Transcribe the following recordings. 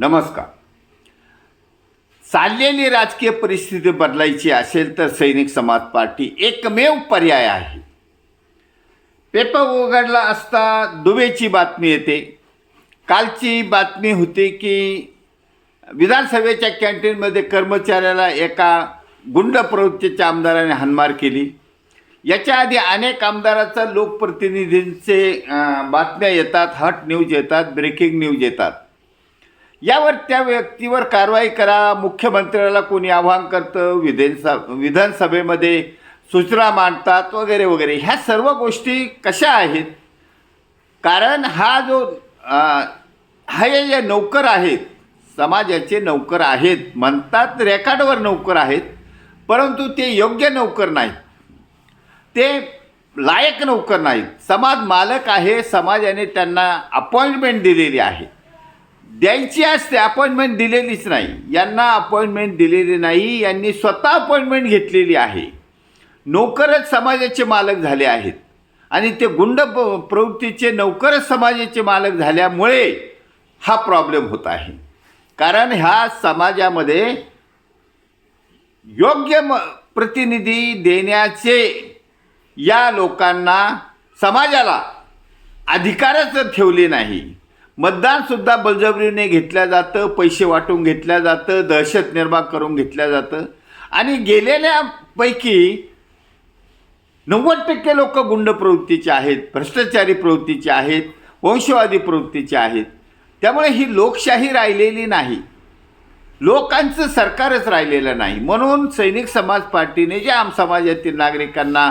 नमस्कार. चाललेली राजकीय परिस्थिती बदलायची असेल तर सैनिक समाज पार्टी एकमेव पर्याय आहे. पेपर उघडला असता दुबेची बातमी येते. कालची बातमी होती की विधानसभेच्या कॅन्टीनमध्ये कर्मचाऱ्याला एका गुंड प्रवृत्तीच्या आमदाराने हनमार केली. याच्या आधी अनेक आमदाराचा लोकप्रतिनिधींचे बातम्या येतात हट न्यूज येतात ब्रेकिंग न्यूज येतात. यावर त्या व्यक्तीवर कारवाई करा. मुख्यमंत्र्याला कोणी आवाहन करतं? विधानसभा विधानसभेमध्ये सूचना मांडतात वगैरे वगैरे. ह्या सर्व गोष्टी कशा आहेत? कारण हा जो अं, हे जे नौकर आहेत समाजाचे नौकर आहेत म्हणतात रेकॉर्डवर नौकर आहेत परंतु ते योग्य नौकर नाहीत. ते लायक नौकर नाहीत. समाज मालक आहे समाजाने त्यांना अपॉइंटमेंट दिलेली आहे. द्यायची असते अपॉइंटमेंट दिलेलीच नाही. यांना अपॉइंटमेंट दिलेली नाही यांनी स्वतः अपॉइंटमेंट घेतलेली आहे. नोकरच समाजाचे मालक झाले आहेत. आणि ते गुंड प- प्रवृत्तीचे नोकरच समाजाचे मालक झाल्यामुळे हा प्रॉब्लेम होत आहे. कारण ह्या समाजामध्ये योग्य म प्रतिनिधी देण्याचे या लोकांना समाजाला अधिकारच ठेवले नाही. मतदानसुद्धा बलजबरीने घेतलं जातं पैसे वाटून घेतलं जातं दहशत निर्माण करून घेतलं जातं. आणि गेलेल्यापैकी नव्वद टक्के लोक गुंड प्रवृत्तीचे आहेत भ्रष्टाचारी प्रवृत्तीचे आहेत वंशवादी प्रवृत्तीचे आहेत. त्यामुळे ही लोकशाही राहिलेली नाही. लोकांचं सरकारच राहिलेलं नाही. म्हणून सैनिक समाज पार्टीने जे आम समाजातील नागरिकांना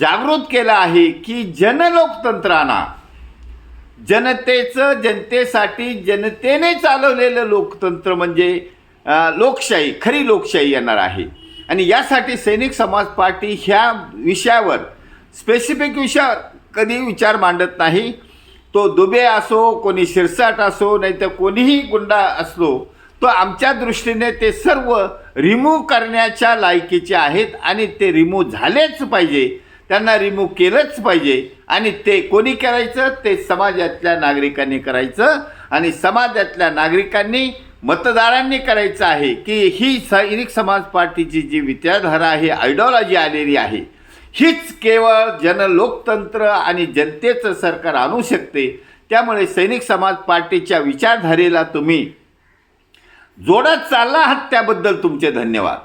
जागृत केलं आहे की जनलोकतंत्र आणा जनतेचं जनतेसाठी जनतेने चालवलेलं लोकतंत्र म्हणजे लोकशाही खरी लोकशाही येणार आहे. आणि यासाठी सैनिक समाज पार्टी ह्या विषयावर स्पेसिफिक विषयावर कधी विचार मांडत नाही. तो दुबे असो कोणी शिरसाट असो नाही तर कोणीही गुंडा असलो तो आमच्या दृष्टीने ते सर्व रिमूव्ह करण्याच्या लायकीचे आहेत आणि ते रिमूव्ह झालेच पाहिजे. त्यांना रिमूव्ह केलंच पाहिजे. आणि ते कोणी करायचं? ते समाजातल्या नागरिकांनी करायचं. आणि समाजातल्या नागरिकांनी मतदारांनी करायचं आहे की ही सैनिक समाज पार्टीची जी विचारधारा आहे आयडिओलॉजी आलेली आहे हीच केवळ जनलोकतंत्र आणि जनतेचं सरकार आणू शकते. त्यामुळे सैनिक समाज पार्टीच्या विचारधारेला तुम्ही जोडत चालला आहात त्याबद्दल तुमचे धन्यवाद.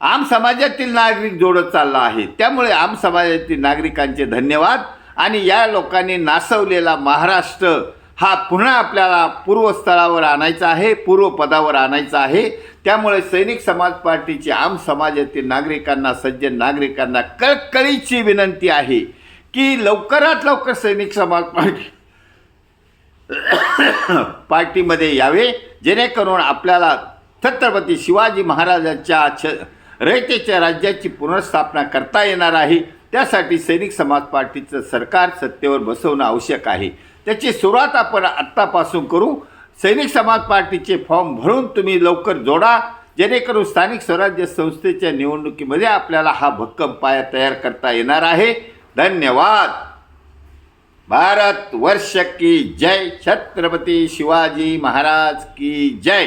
आम समाजातील नागरिक जोडत चालला आहे. त्यामुळे आम समाजातील नागरिकांचे धन्यवाद आणि या लोकांनी नासवलेला महाराष्ट्र हा पुन्हा आपल्याला पूर्वस्थळावर आणायचा आहे पूर्वपदावर आणायचा आहे. त्यामुळे सैनिक समाज पार्टीची आम समाजातील नागरिकांना सज्जन नागरिकांना कळकळीची विनंती आहे की लवकरात लवकर सैनिक समाज पार्टी पार्टीमध्ये यावे जेणेकरून आपल्याला छत्रपती शिवाजी महाराजांच्या छ रयतेच्या राज्याची पुनर्स्थापना करता येणार आहे. त्यासाठी सैनिक समाज पार्टीचं सरकार सत्तेवर बसवणं आवश्यक आहे. त्याची सुरुवात आपण आत्तापासून करू. सैनिक समाज पार्टीचे फॉर्म भरून तुम्ही लवकर जोडा. जेणेकरून स्थानिक स्वराज्य संस्थेच्या निवडणुकीमध्ये आपल्याला हा भक्कम पाया तयार करता येणार आहे. धन्यवाद. भारत वर्ष की जय. छत्रपती शिवाजी महाराज की जय.